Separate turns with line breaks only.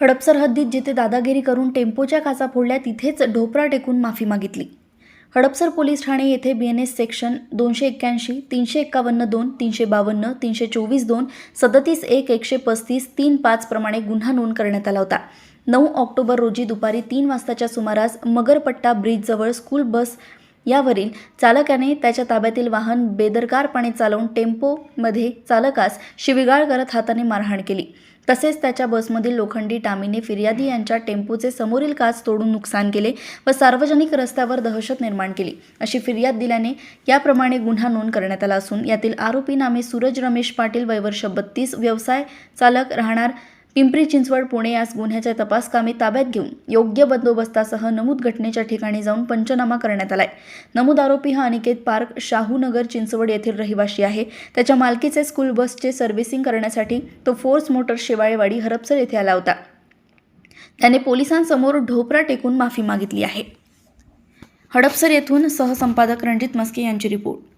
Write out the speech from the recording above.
हडपसर हद्दीत जिथे दादागिरी करून टेम्पोच्या काचा फोडल्या तिथेच ढोपरा टेकून माफी मागितली. हडपसर पोलीस ठाणे येथे बी एन एस सेक्शन दोनशे एक्क्याऐंशी तीनशे एक्कावन्न दोन तीनशे बावन्न तीनशे चोवीस दोन सदतीस एक एकशे पस्तीस तीन पाच प्रमाणे गुन्हा नोंद करण्यात आला होता. नऊ ऑक्टोबर रोजी दुपारी तीन वाजताच्या सुमारास मगरपट्टा ब्रिजजवळ स्कूल बस यावरील चालकाने त्याच्या ताब्यातील वाहन बेदरकारपणे चालवून टेम्पोमध्ये चालकास शिविगाळ करत हाताने मारहाण केली. तसेच त्याच्या बसमधील लोखंडी टामीने फिर्यादी यांच्या टेम्पोचे समोरील काच तोडून नुकसान केले व सार्वजनिक रस्त्यावर दहशत निर्माण केली. अशी फिर्याद दिल्याने याप्रमाणे गुन्हा नोंद करण्यात आला असून यातील आरोपी नामे सूरज रमेश पाटील वयवर्ष बत्तीस व्यवसाय चालक राहणार पिंपरी चिंचवड पुणे यास गुन्ह्याच्या तपासकामी ताब्यात घेऊन योग्य बंदोबस्तासह नमूद घटनेच्या ठिकाणी जाऊन पंचनामा करण्यात आलाय. नमूद आरोपी हा अनिकेत पार्क शाहूनगर चिंचवड येथील रहिवासी आहे. त्याच्या मालकीचे स्कूल बसचे सर्व्हिसिंग करण्यासाठी तो फोर्स मोटर शेवाळेवाडी हरपसर येथे आला होता. त्याने पोलिसांसमोर ढोपरा टेकून माफी मागितली आहे. हडपसर येथून सहसंपादक रणजित मस्के यांची रिपोर्ट.